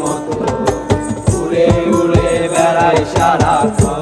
মতো। উড়ে উড়ে বেড়াই সারাক্ষণ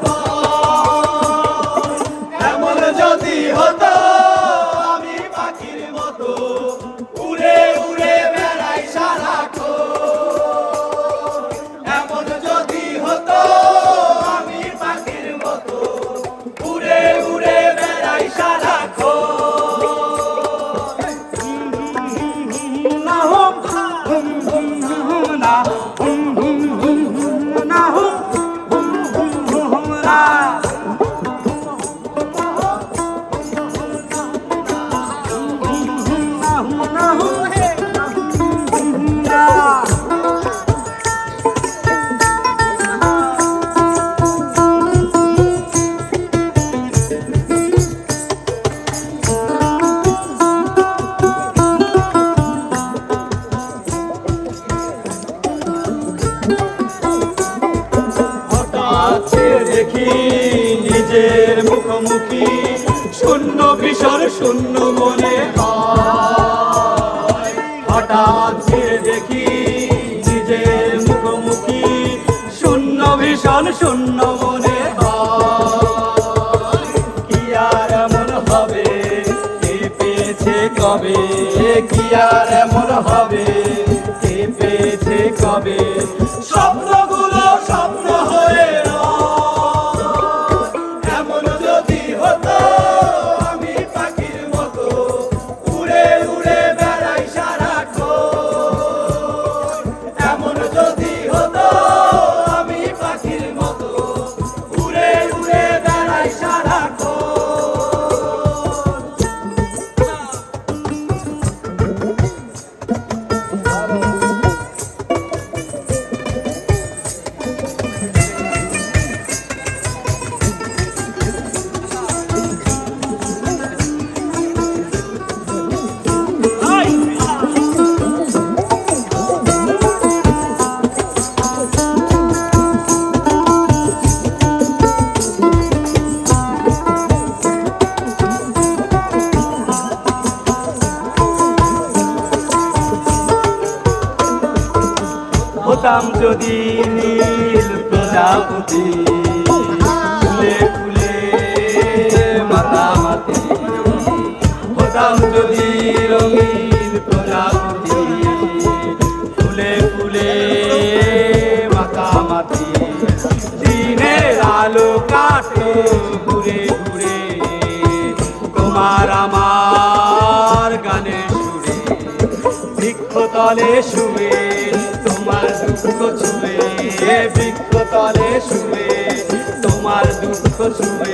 দেখি নিজের মুখোমুখি, শূন্য বিষর শূন্য মনে হঠাৎ ফিরে দেখি নিজের মুখোমুখি, শূন্য ভীষণ শূন্য মনে কি আর এমন হবে? কে পেয়েছে কবে? কি আর এমন হবে? কে পেয়েছে কবে? স্বপ্ন হতাম যদি নীল প্রজাপতি। ফুলে ফুলে মাতামাতি। হতাম যদি রঙিন প্রজাপতি। ফুলে ফুলে মাতামাতি। দিনের আলো কাটো ঘুরে ঘুরে। তোমার আমার গানে সুরে, বৃক্ষতলে শুয়ে দুঃখ ছুঁয়ে বৃক্ষ তলে শুয়ে তোমার দুঃখ ছুঁয়ে।